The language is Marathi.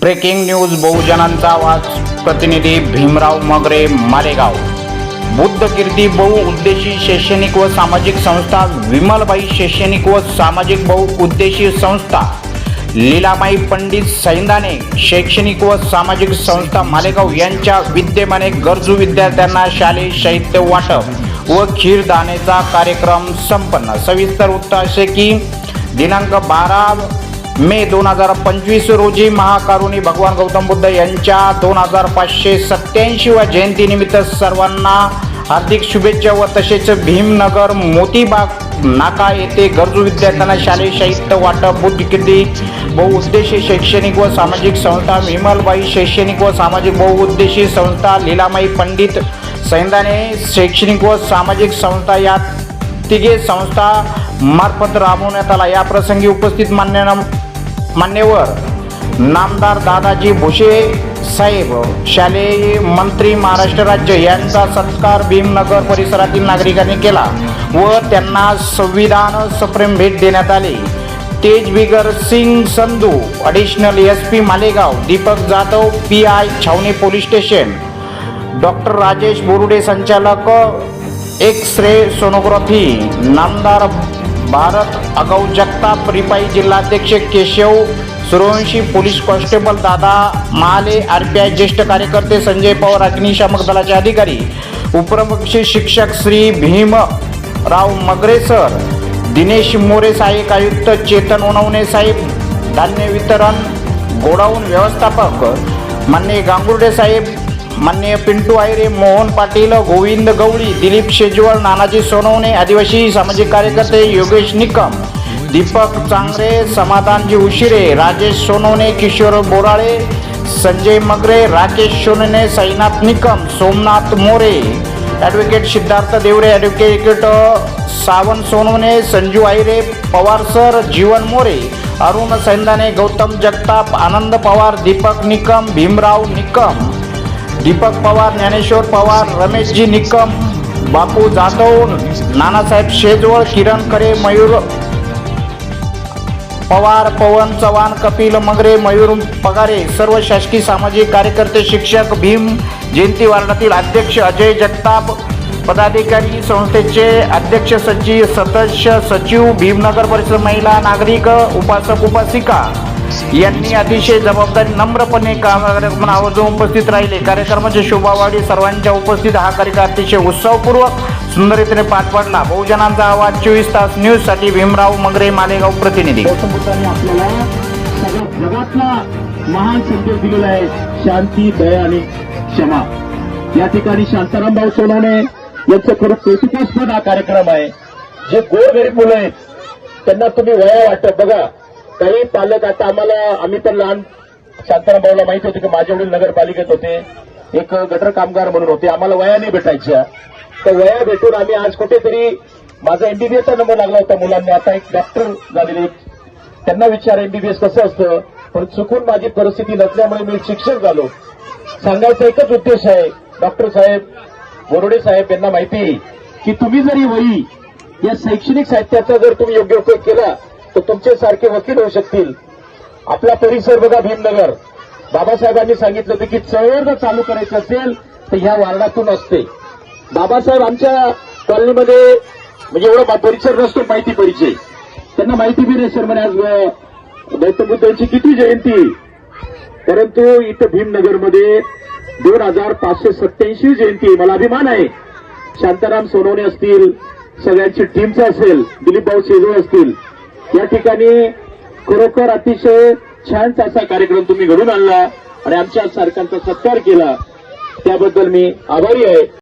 ब्रेकिंग न्यूज बहुजनांचा आवाज. प्रतिनिधी भीमराव मगरे मालेगाव. बुद्ध कीर्ती बहुउद्देशी शैक्षणिक व सामाजिक संस्था विमलबाई शैक्षणिक व सामाजिक बहुउद्देशी संस्था लीलामाई पंडित सैंदाने शैक्षणिक व सामाजिक संस्था मालेगाव यांच्या विद्यमाने गरजू विद्यार्थ्यांना शालेय साहित्य वाटप व खीरदानेचा कार्यक्रम संपन्न. सविस्तर वृत्त असे की दिनांक बारा मे दोन हजार पंचवीस रोजी महाकारुणी भगवान गौतम बुद्ध यांच्या दोन हजार पाचशे सत्याऐंशीव्या जयंतीनिमित्त सर्वांना हार्दिक शुभेच्छा व तसेच भीमनगर मोतीबाग नाका येथे गरजू विद्यार्थ्यांना शालेय साहित्य वाटप बुद्धिकिर्ती बहुउद्देशीय शैक्षणिक व सामाजिक संस्था विमलबाई शैक्षणिक व सामाजिक बहुउद्देशीय संस्था लीलामाई पंडित सैंदाने शैक्षणिक व सामाजिक संस्था या तिघे संस्था मार्फत राबवण्यात आला. या प्रसंगी उपस्थित मान्य मान्यवर नामदार दादाजी भुसे साहेब शालेय मंत्री महाराष्ट्र राज्य यांचा सत्कार भीमनगर परिसरातील नागरिकांनी केला व त्यांना संविधान सप्रेम भेट देण्यात आली. Tejbigar Singh Sandhu additional S P Malegaon Deepak Jadhav P I Chhavni police station. Doctor Rajesh Borude संचालक एक्स रे सोनोग्राफी नामदार भारत आगाऊ जगताप रिपाई जिल्हाध्यक्ष केशव सुरवंशी पोलीस कॉन्स्टेबल दादा महाले आर पी आय ज्येष्ठ कार्यकर्ते संजय पवार अग्निशामक दलाचे अधिकारी उपप्रमुख शिक्षक श्री भीमराव मगरे सर दिनेश मोरे सहाय्यक आयुक्त चेतन उनवणे साहेब धान्य वितरण गोडाऊन व्यवस्थापक मान्य गांगुर्डे साहेब मान्य पिंटू आयरे मोहन पाटील गोविंद गवळी दिलीप शेजवळ नानाजी सोनवणे आदिवासी सामाजिक कार्यकर्ते Yogesh Nikam Deepak चांगरे Samadhanji Ushire Rajesh Sonawane Kishor Borale Sanjay Magare Rakesh Sonawane Sainath Nikam Somnath More advocate Siddharth Deore advocate Sawant Sonawane Sanju Aayre Pawar sir Jeevan More Arun Saindane Gautam Jagtap Anand Pawar Deepak Nikam Bhimrao Nikam Deepak Pawar Dnyaneshwar Pawar Rameshji Nikam Bapu Jadhav Nanasaheb Shejwal Kiran Khare Mayur Pawar पवन चव्हाण कपिल मगरे मयूर पगारे सर्व शासकीय सामाजिक कार्यकर्ते शिक्षक भीम जयंती वार्डातील अध्यक्ष अजय जगताप पदाधिकारी संस्थेचे अध्यक्ष सचिव सदस्य सचिव भीमनगर परिसर महिला नागरिक उपासक उपासिका. यांनी अतिशय जबाबदारी नम्रपणे कार्यक्रम आवर्जून उपस्थित राहिले. कार्यक्रमाची शोभावाढी सर्वांच्या उपस्थित हा कार्यक्रम अतिशय उत्सवपूर्वक सुंदर पाठ पार पाडला. बहुजनांचा आवाज चोवीस तास न्यूजसाठी भीमराव मगरे मालेगाव प्रतिनिधी. आपल्याला जगातला महान संदेश दिलेला आहे शांती दया आणि क्षमा. या ठिकाणी शांतारामभाऊ सोनाने यांचं खरं कौतुकास्पद हा कार्यक्रम आहे. जे गोरगरीब मुलं आहेत त्यांना तुम्ही वया वाटत बघा. काही पालक आता आम्हाला आम्ही पण लहान शांताराम भाऊला माहीत होते की माझे वडील नगरपालिकेत होते. एक गटर कामगार म्हणून होते. आम्हाला वया नाही भेटायच्या. तर वया भेटून आम्ही आज कुठेतरी माझा एमबीबीएसचा नंबर लागला होता मुलांनी. आता एक डॉक्टर झालेले त्यांना विचार एमबीबीएस कसं असतं? पण चुकून माझी परिस्थिती नसल्यामुळे मी शिक्षक झालो. सांगायचा एकच उद्देश आहे. डॉक्टर साहेब बोरोडे साहेब यांना माहिती आहे की तुम्ही जरी वही या शैक्षणिक साहित्याचा जर तुम्ही योग्य उपयोग केला तर तुमचे सारखे वकील होऊ शकतील. आपला परिसर बघा भीमनगर. बाबासाहेबांनी सांगितलं होतं की चळवळ जर चालू करायचं असेल तर ह्या वार्डातून असते. बाबासाहेब आमच्या कॉलनीमध्ये म्हणजे एवढा बा- परिसर नसतो माहिती परिचय. त्यांना माहिती बी नाही सर म्हणे आज अं, गौतम किती जयंती. परंतु इथं भीमनगरमध्ये दोन हजार पाचशे सत्याऐंशी जयंती मला अभिमान आहे. शांताराम सोनवणे असतील सगळ्यांची टीमचं असेल दिलीप भाऊ शेजवळ असतील या ठिकाणी खरोखर अतिशय छानचा असा कार्यक्रम तुम्ही घडून आणला आणि आमच्या सारख्यांचा सत्कार केला. त्याबद्दल मी आभारी आहे.